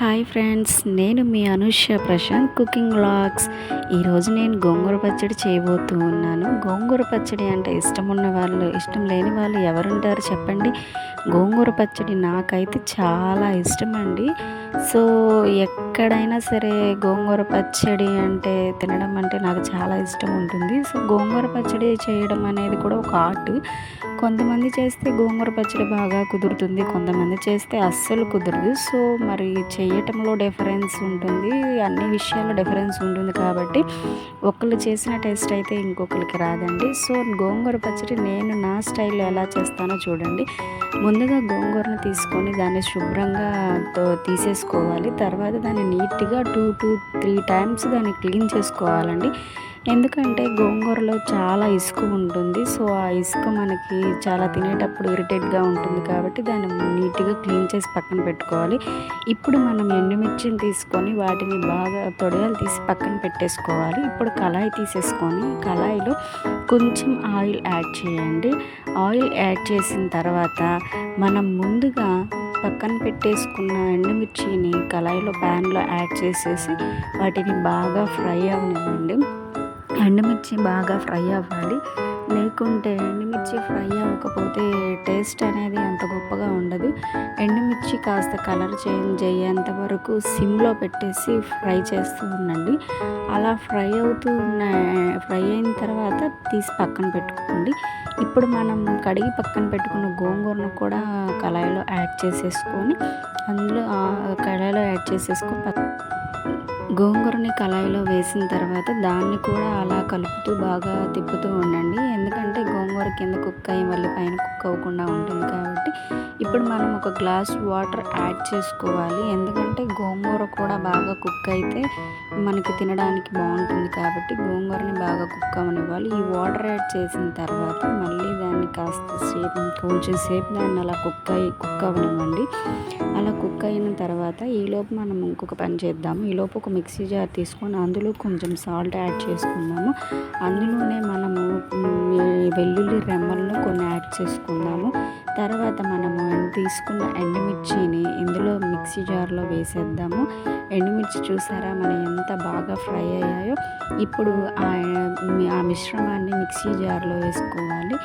Hi friends నేను మీ Anusha Prashanth cooking vlogs. ఈరోజు నేను గోంగూర పచ్చడి చేయబోతూ ఉన్నాను. గోంగూర పచ్చడి అంటే ఇష్టం ఉన్న వాళ్ళు ఇష్టం లేని వాళ్ళు ఎవరుంటారు చెప్పండి? గోంగూర పచ్చడి నాకైతే చాలా ఇష్టం అండి సో ఎక్కడైనా సరే గోంగూర పచ్చడి అంటే తినడం అంటే నాకు చాలా ఇష్టం ఉంటుంది. సో గోంగూర పచ్చడి చేయడం అనేది కూడా ఒక ఆర్ట్. కొంతమంది చేస్తే గోంగూర పచ్చడి బాగా కుదురుతుంది కొంతమంది చేస్తే అస్సలు కుదరదు. సో మరి చేయటంలో డిఫరెన్స్ ఉంటుంది అన్ని విషయాల్లో డిఫరెన్స్ ఉంటుంది కాబట్టి ఒకళ్ళు చేసిన టేస్ట్ అయితే ఇంకొకరికి రాదండి. సో గోంగూర పచ్చడి నేను నా స్టైల్లో ఎలా చేస్తానో చూడండి. ముందుగా గోంగూరను తీసుకొని దాన్ని శుభ్రంగా తీసేసుకోవాలి. తర్వాత దాన్ని నీట్గా టూ టూ త్రీ టైమ్స్ దాన్ని క్లీన్ చేసుకోవాలండి. ఎందుకంటే గోంగూరలో చాలా ఇసుక ఉంటుంది. సో ఆ ఇసుక మనకి చాలా తినేటప్పుడు ఇరిటేట్గా ఉంటుంది కాబట్టి దాన్ని నీట్గా క్లీన్ చేసి పక్కన పెట్టుకోవాలి. ఇప్పుడు మనం ఎండుమిర్చిని తీసుకొని వాటిని బాగా తొడగలు తీసి పక్కన పెట్టేసుకోవాలి. ఇప్పుడు కళాయి తీసేసుకొని కళాయిలో కొంచెం ఆయిల్ యాడ్ చేయండి. ఆయిల్ యాడ్ చేసిన తర్వాత మనం ముందుగా పక్కన పెట్టేసుకున్న ఎండుమిర్చిని కళాయిలో ప్యాన్లో యాడ్ చేసేసి వాటిని బాగా ఫ్రై అవనివ్వండి. ఎండుమిర్చి బాగా ఫ్రై అవ్వాలి. లేకుంటే ఎండుమిర్చి ఫ్రై అవ్వకపోతే టేస్ట్ అనేది అంత గొప్పగా ఉండదు. ఎండుమిర్చి కాస్త కలర్ చేంజ్ అయ్యేంత వరకు సిమ్లో పెట్టేసి ఫ్రై చేస్తూ ఉండండి. అలా ఫ్రై అవుతూ ఉన్న ఫ్రై అయిన తర్వాత తీసి పక్కన పెట్టుకోండి. ఇప్పుడు మనం కడిగి పక్కన పెట్టుకున్న గోంగూరను కూడా కళాయిలో యాడ్ చేసేసుకొని అందులో కళాయిలో యాడ్ చేసేసుకొని గోంగూరని కళాయిలో వేసిన తర్వాత దాన్ని కూడా అలా కలుపుతూ బాగా తిప్పుతూ ఉండండి. ఎందుకంటే గోంగూర కింద కుక్ అయ్యి మళ్ళీ పైన కుక్ అవ్వకుండా ఉంటుంది కాబట్టి ఇప్పుడు మనం ఒక గ్లాస్ వాటర్ యాడ్ చేసుకోవాలి. ఎందుకంటే గోంగూర కూడా బాగా కుక్ అయితే మనకి తినడానికి బాగుంటుంది కాబట్టి గోంగూరని బాగా కుక్ అవ్వనివ్వాలి. ఈ వాటర్ యాడ్ చేసిన తర్వాత మళ్ళీ దాన్ని కాస్త సేపు కొంచెం సేపు దాన్ని అలా కుక్ అయ్యి కుక్ అవ్వనివ్వండి. అలా కుక్ అయిన తర్వాత ఈలోపు మనం ఇంకొక పని చేద్దాము. ఈలోపు ఒక మిక్సీ మిక్సీ జార్ తీసుకొని అందులో కొంచెం సాల్ట్ యాడ్ చేసుకుందాము. అందులోనే మనము వెల్లుల్లి రెమ్మలను కొన్ని యాడ్ చేసుకుందాము. తర్వాత మనము తీసుకున్న ఎండుమిర్చిని ఇందులో మిక్సీ జార్లో వేసేద్దాము. ఎండుమిర్చి చూసారా మనం ఎంత బాగా ఫ్రై అయ్యాయో? ఇప్పుడు ఆ మిశ్రమాన్ని మిక్సీ జార్లో వేసుకోవాలి.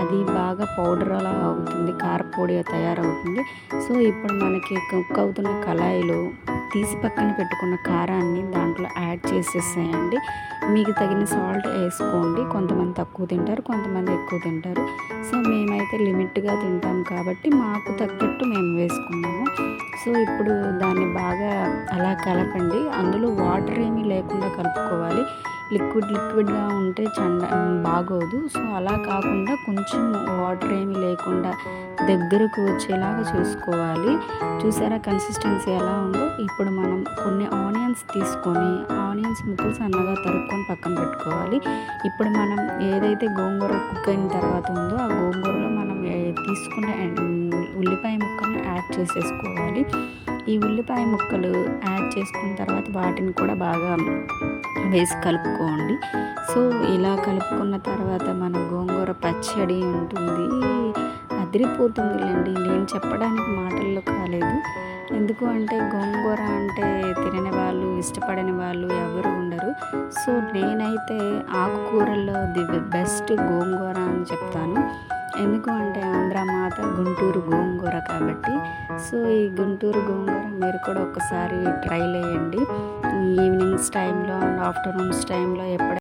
అది బాగా పౌడర్ అలా అవుతుంది కారపొడి తయారవుతుంది. సో ఇప్పుడు మనకి కుక్ అవుతున్న కళాయిలో తీసి పక్కన పెట్టుకున్న కారాన్ని దాంట్లో యాడ్ చేసేసేయండి. మీకు తగిన సాల్ట్ వేసుకోండి. కొంతమంది తక్కువ తింటారు కొంతమంది ఎక్కువ తింటారు. సో మేమైతే లిమిట్గా తింటాం కాబట్టి మాకు తగ్గట్టు మేము వేసుకున్నాము. సో ఇప్పుడు దాన్ని బాగా అలా కలపండి. అందులో వాటర్ ఏమీ లేకుండా కలుపుకోవాలి. లిక్విడ్ లిక్విడ్గా ఉంటే చండ బాగోదు. సో అలా కాకుండా కొంచెం వాటర్ ఏమీ లేకుండా దగ్గరకు వచ్చేలాగా చూసుకోవాలి. చూసారా కన్సిస్టెన్సీ ఎలా ఉందో? ఇప్పుడు మనం కొన్ని ఆనియన్స్ తీసుకొని ఆనియన్స్ ముక్కలు సన్నగా తరుక్కొని పక్కన పెట్టుకోవాలి. ఇప్పుడు మనం ఏదైతే గోంగూర కుక్ అయిన తర్వాత ఉందో ఆ గోంగూరలో మనం తీసుకున్న ఉల్లిపాయ ముక్కల్ని యాడ్ చేసేసుకోవాలి. ఈ ఉల్లిపాయ ముక్కలు యాడ్ చేసుకున్న తర్వాత వాటిని కూడా బాగా వేసి కలుపుకోండి. సో ఇలా కలుపుకున్న తర్వాత మన గోంగూర పచ్చడి ఉంటుంది. అదిరిపోతుందిలేండి నేను చెప్పడానికి మాటల్లో కాలేదు. ఎందుకు అంటే గోంగూర అంటే తినని వాళ్ళు ఇష్టపడని వాళ్ళు ఎవరు ఉండరు. సో నేనైతే ఆకుకూరల్లో ది బెస్ట్ గోంగూర అని చెప్తాను. ఎందుకు అంటే ఆంధ్ర మాత గుంటూరు గోంగూర కాబట్టి. సో ఈ గుంటూరు గోంగూర మీరు కూడా ఒకసారి ట్రై చేయండి. ఈవినింగ్స్ టైంలో అండ్ ఆఫ్టర్నూన్స్ టైంలో ఎప్పుడైనా